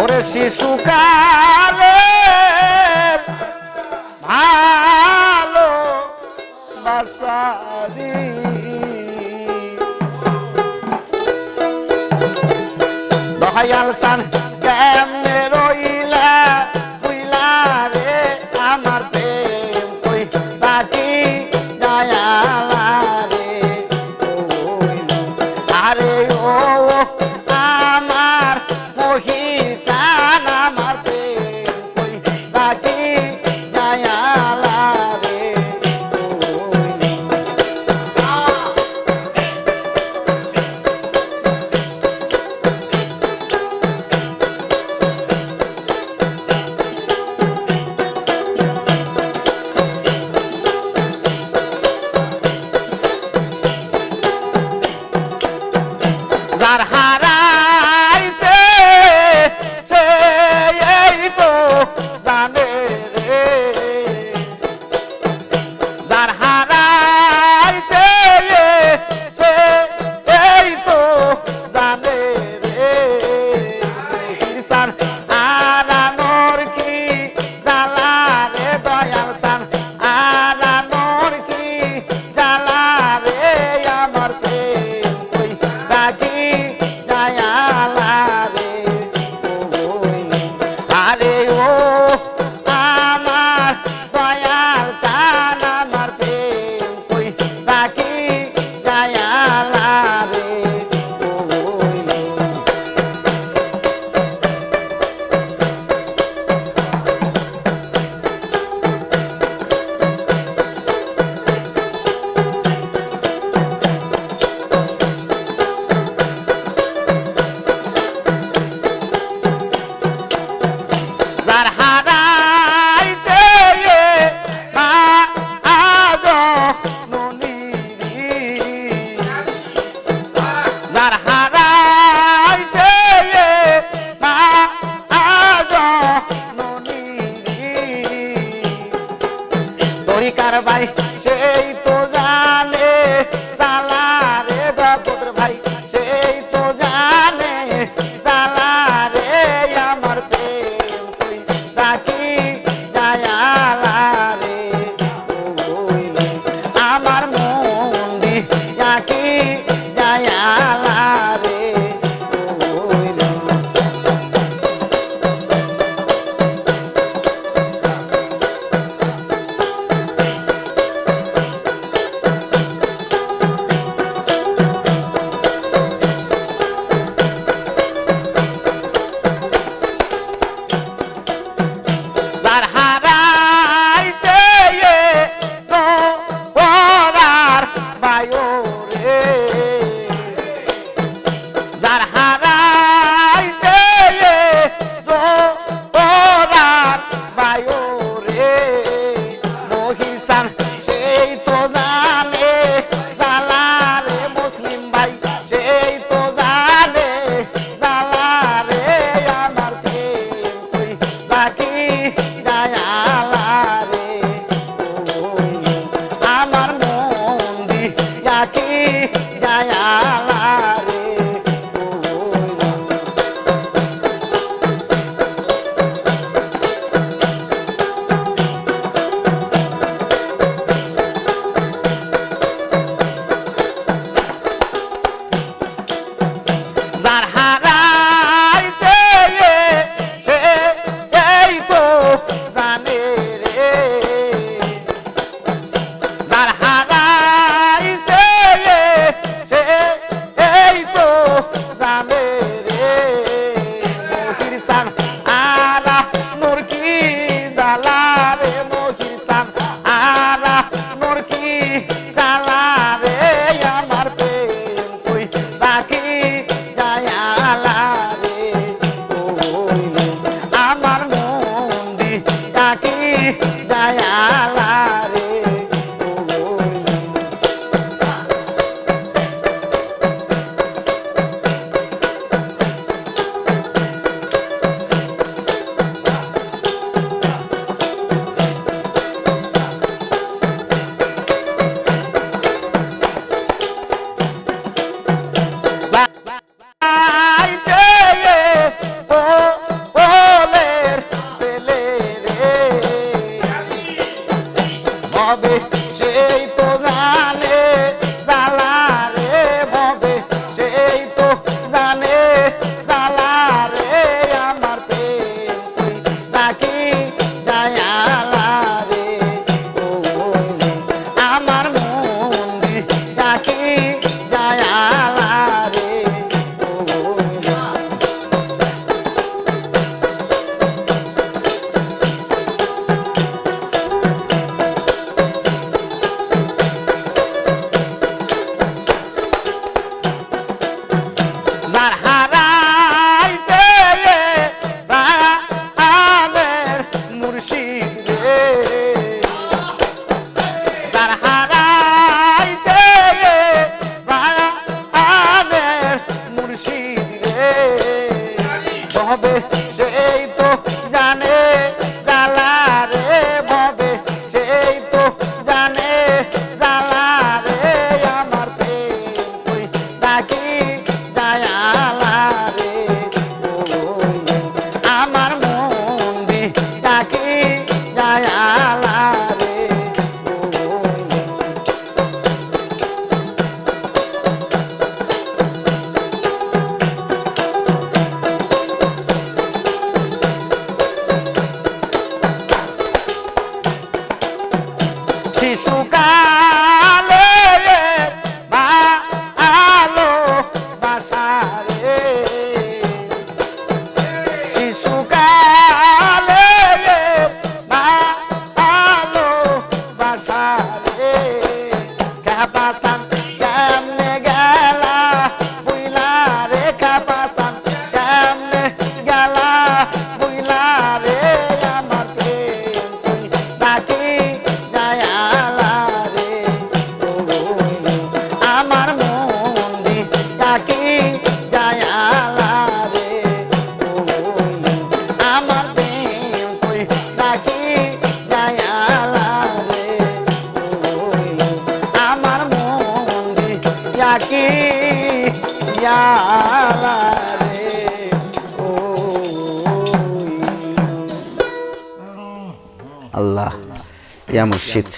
ওরে শিশুকালে ভালো বাসারি। দহায়াল চান জানে রে। মহির সান আরা নোর রে। মহির সান আরা নোর রে। আমার প্রেম তুই হবে সেই তো জানে জ্বালা রে ভবে সেই তো জানে জ্বালা রে আমার ডাকি থাকি আল্লাহ ইয়া মুর্শিদ